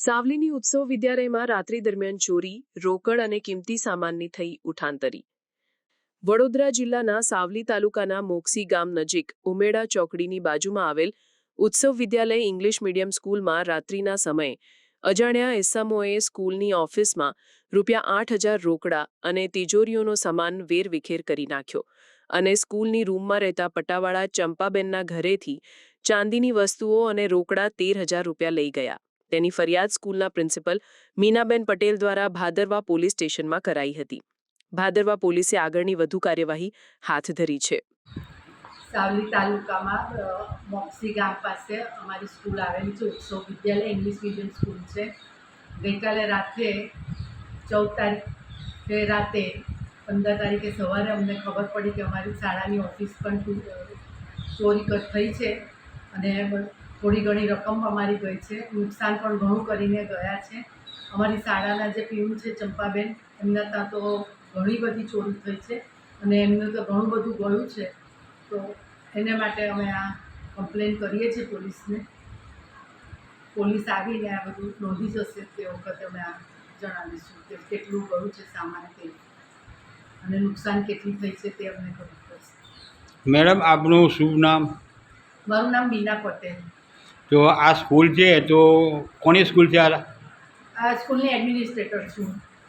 સાવલીની ઉત્સવ વિદ્યાલયમાં રાત્રિ દરમિયાન ચોરી, રોકડ અને કિંમતી સામાનની થઈ ઉઠાંતરી. વડોદરા જિલ્લાના સાવલી તાલુકાના મોક્ષી ગામ નજીક ઉમેડા ચોકડીની બાજુમાં આવેલ ઉત્સવ વિદ્યાલય ઇંગ્લિશ મીડિયમ સ્કૂલમાં રાત્રિના સમયે અજાણ્યા એસમોએ સ્કૂલની ઓફિસમાં રૂપિયા આઠ હજાર રોકડા અને તિજોરીઓનો સામાન વેરવિખેર કરી નાખ્યો અને સ્કૂલની રૂમમાં રહેતા પટાવાળા ચંપાબેનના ઘરેથી ચાંદીની વસ્તુઓ અને રોકડા તેર હજાર રૂપિયા લઈ ગયા. તેની ફરિયાદ સ્કૂલના પ્રિન્સિપલ મીનાબેન પટેલ દ્વારા ભાદરવા પોલીસ સ્ટેશનમાં કરાઈ હતી. ભાદરવા પોલીસે આગળની વધુ કાર્યવાહી હાથ ધરી છે. સાવલી તાલુકામાં મોક્સી ગામ પાસે અમારી સ્કૂલ આવેલી છે, ઉત્સવ વિદ્યાલય, ઇંગ્લિશ મીડિયમ સ્કૂલ છે. ગઈકાલે રાત્રે ચૌદ તારીખે રાતે પંદર તારીખે સવારે અમને ખબર પડી કે અમારી શાળાની ઓફિસ પણ ચોરી થઈ છે. અને થોડી ઘણી રકમ અમારી ગઈ છે. નુકસાન પણ ઘણું કરીને ગયા છે. અમારી શાળાના જે પીઉન છે ચંપાબેન એમના ત્યાં તો ઘણી બધી ચોરી થઈ છે અને એમનું તો ઘણું બધું ગયું છે. તો એને માટે અમે આ કમ્પ્લેન કરીએ છીએ પોલીસને. પોલીસ આવીને આ બધું નોંધી જશે તે વખતે અમે આ જણાવીશું કે કેટલું ગયું છે સામાન તે અને નુકસાન કેટલું થઈ છે તે અમને ખબર પડશે. મેડમ આપનું શુભ નામ? મારું નામ બીના પટેલ. તો આ સ્કૂલ છે તો કોની સ્કૂલ છે આ? સ્કૂલની એડમિનિસ્ટ્રેટર છું.